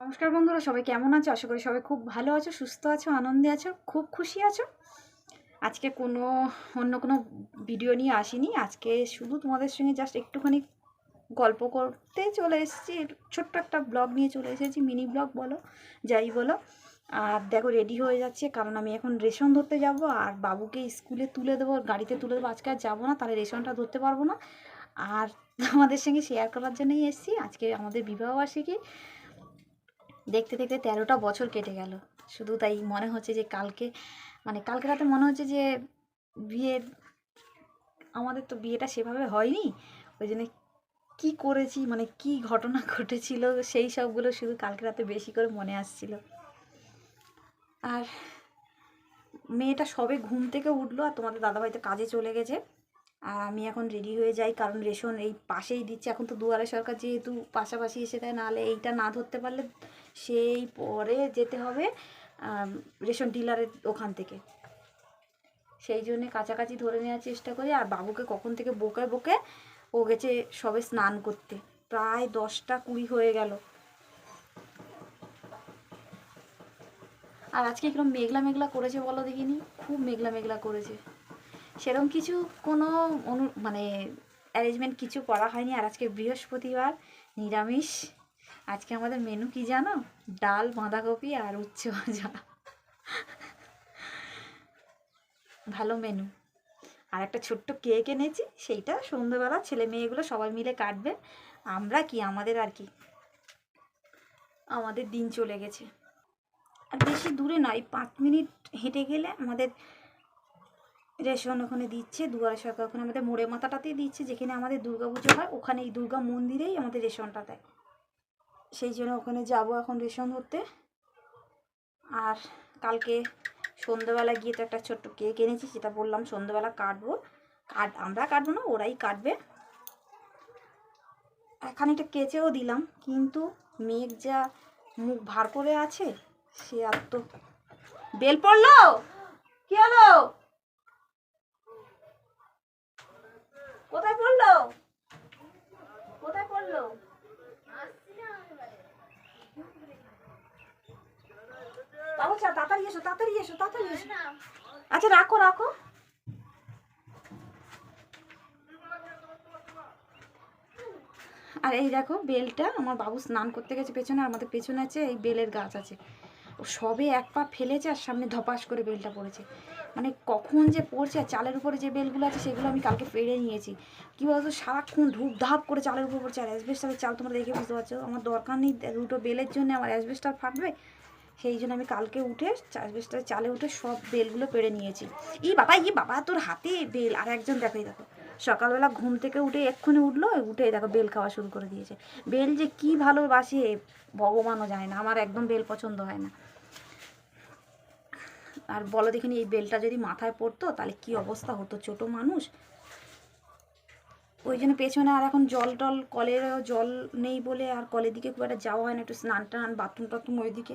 নমস্কার বন্ধুরা, সবাই কেমন আছো? আশা করি সবাই খুব ভালো আছো, সুস্থ আছো, আনন্দে আছো, খুব খুশি আছো। আজকে কোনো অন্য কোনো ভিডিও নিয়ে আসিনি। আজকে শুধু তোমাদের সঙ্গে জাস্ট একটুখানি গল্প করতে চলে এসেছি। ছোট্ট একটা ব্লগ নিয়ে চলে এসেছি, মিনি ব্লগ বলো, যাই বলো। আর দেখো রেডি হয়ে যাচ্ছে, কারণ আমি এখন রেশন ধরতে যাব, আর বাবুকে স্কুলে তুলে দেবো, গাড়িতে তুলে দেবো, আজকে আর যাব না, তাহলে রেশনটা ধরতে পারব না। আর আমাদের সঙ্গে শেয়ার করার জন্যই এসেছি। আজকে আমাদের বিবাহবার্ষিকী দেখতে দেখতে তেরোটা বছর কেটে গেল। শুধু তাই মনে হচ্ছে যে কালকে মানে কালকে রাতে মনে হচ্ছে যে বিয়ের আমাদের তো বিয়েটা সেভাবে হয়নি। ওই জন্য কী করেছি মানে কি ঘটনা ঘটেছিল, সেই সবগুলো শুধু কালকে রাতে বেশি করে মনে আসছিল। আর মেয়েটা সবে ঘুম থেকে উঠল আর তোমাদের দাদাভাই তো কাজে চলে গেছে। আর আমি এখন রেডি হয়ে যাই, কারণ রেশন এই পাশেই দিচ্ছে। এখন তো দুয়ারে সরকার যেহেতু পাশাপাশি এসে দেয়, নাহলে এইটা না ধরতে পারলে সেই পরে যেতে হবে রেশন ডিলারের ওখান থেকে। সেই জন্যে কাছাকাছি ধরে নেওয়ার চেষ্টা করি, আর বাবুকে কখন থেকে বকে বকে ও গেছে সবে স্নান করতে। প্রায় দশটা কুড়ি হয়ে গেল। আর আজকে কীরকম মেঘলা মেঘলা করেছে বলো দেখিনি? খুব মেঘলা মেঘলা করেছে। সেরকম কিছু কোনো অনু মানে অ্যারেঞ্জমেন্ট কিছু করা হয়নি। আর আজকে বৃহস্পতিবার নিরামিষ। আজকে আমাদের মেনু কি জানো? ডাল, বাঁধাকপি আর উচ্ছে ভাজা। ভালো মেনু আর একটা ছোট্ট কেক এনেছি, সেইটা সন্ধ্যেবেলা ছেলে মেয়েগুলো সবাই মিলে কাটবে। আমরা কি, আমাদের আর কি? আমাদের দিন চলে গেছে। আর বেশি দূরে নয় পাঁচ মিনিট হেঁটে গেলে আমাদের রেশন ওখানে দিচ্ছে, দুয়ারে সরকার ওখানে আমাদের মোড়ে মাথাটাতেই দিচ্ছে, যেখানে আমাদের দুর্গা পুজো হয় ওখানে এই দুর্গা মন্দিরেই আমাদের রেশনটা দেয়। সেই জন্য ওখানে যাব এখন রেশন ধরতে। আর কালকে সন্ধ্যেবেলা গিয়ে তো একটা ছোট্ট কেক এনেছি, সেটা বললাম সন্ধ্যেবেলা কাটবো। কাট আমরা কাটবো না, ওরাই কাটবে। খানিকটা কেচেও দিলাম, কিন্তু মেঘ যা মুখ ভার করে আছে, সে আর তো বেল পড়ল? কি হলো কোথায় পড়ল কোথায় পড়ল বাবু চা তাড়াতাড়ি এসো তাড়াতাড়ি এসো তাড়াতাড়ি এসো। আচ্ছা রাখো রাখো। আর এই দেখো বেলটা আমার বাবু স্নান করতে গেছে পেছনে আমাদের পেছনে আছে এই বেলের গাছ আছে। ও সবে এক পা ফেলেছে আর সামনে ধপাস করে বেলটা পড়েছে। মানে কখন যে পড়ছে আর চালের উপরে যে বেলগুলো আছে সেগুলো আমি কালকে পেড়ে নিয়েছি। কী বলতো সারাক্ষণ ধূপ ধাপ করে চালের উপর পড়ছে। আর অ্যাসবেস্টারের চাল তোমরা দেখে বুঝতে পারছ। আমার দরকার নেই দুটো বেলের জন্য আমার অ্যাসবেস্টার ফাটবে। সেই জন্য আমি কালকে উঠে অ্যাসবেস্টারের চালে উঠে সব বেলগুলো পেড়ে নিয়েছি। ই বাবা ই বাবা, তোর হাতে বেল। আর একজন দেখো, এই দেখো, সকালবেলা ঘুম থেকে উঠে এক্ষুনি উঠল, উঠে দেখো বেল খাওয়া শুরু করে দিয়েছে। বেল যে কি ভালোবাসে, ভগবানও জানে না, আমার একদম বেল পছন্দ হয় না। আর বলো দেখিনি, এই বেলটা যদি মাথায় পড়তো, তাহলে কি অবস্থা হতো? ছোট মানুষ। ওই জন্য পেছনে আর এখন জল টল, কলেরও জল নেই বলে আর কলের দিকে খুব একটা যাওয়া হয় না, একটু স্নান টান বাথরুম টাথরুম ওই দিকে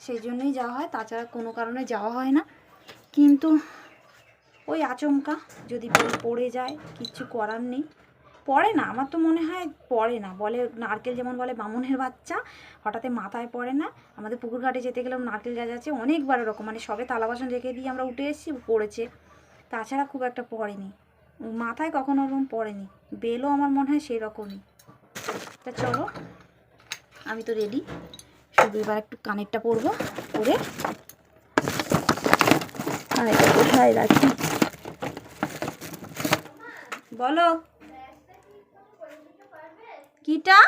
সেই জন্যই যাওয়া হয়, তাছাড়া কোনো কারণে যাওয়া হয় না। কিন্তু ওই আচমকা যদি পড়ে যায় কিচ্ছু করার নেই। পড়ে না, আমার তো মনে হয় পড়ে না। বলে নারকেল যেমন বলে বামুনের বাচ্চা, হঠাৎ মাথায় পড়ে না। আমাদের পুকুর ঘাটে যেতে গেলেও নারকেল গাছ আছে অনেকবার ওরকম। মানে সবে তালা বাসন রেখে দিয়ে আমরা উঠে এসেছি, পড়েছে। তাছাড়া খুব একটা পড়েনি। মাথায় কখনো ওরকম পড়েনি। বেলও আমার মনে হয় সেই রকমই তা চলো, আমি তো রেডি এবার একটু কানেরটা পরবো, পরে কোথায় রাখি? বলো। কিটা?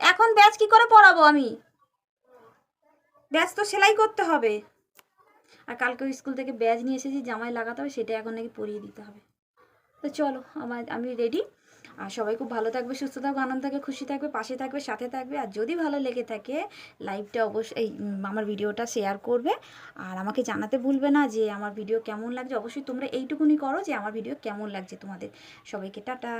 এখন ব্যাচ কি করে পড়াবো আমি? ব্যাচ তো সেলাই করতে হবে। আর কালকে স্কুল থেকে ব্যাজ নিয়ে এসেছি, জামাই লাগাতে হবে, সেটা এখন নাকি পরিয়ে দিতে হবে। তো চলো, আমার আমি রেডি আর সবাই খুব ভালো থাকবে, সুস্থ থাকবে, আনন্দ থাকবে, খুশি থাকবে, পাশে থাকবে, সাথে থাকবে। আর যদি ভালো লেগে থাকে লাইভটা অবশ্যই আমার ভিডিওটা শেয়ার করবে। আর আমাকে জানাতে ভুলবে না যে আমার ভিডিও কেমন লাগছে। অবশ্যই তোমরা এইটুকুনি করো যে আমার ভিডিও কেমন লাগছে তোমাদের। সবাইকে টাটা।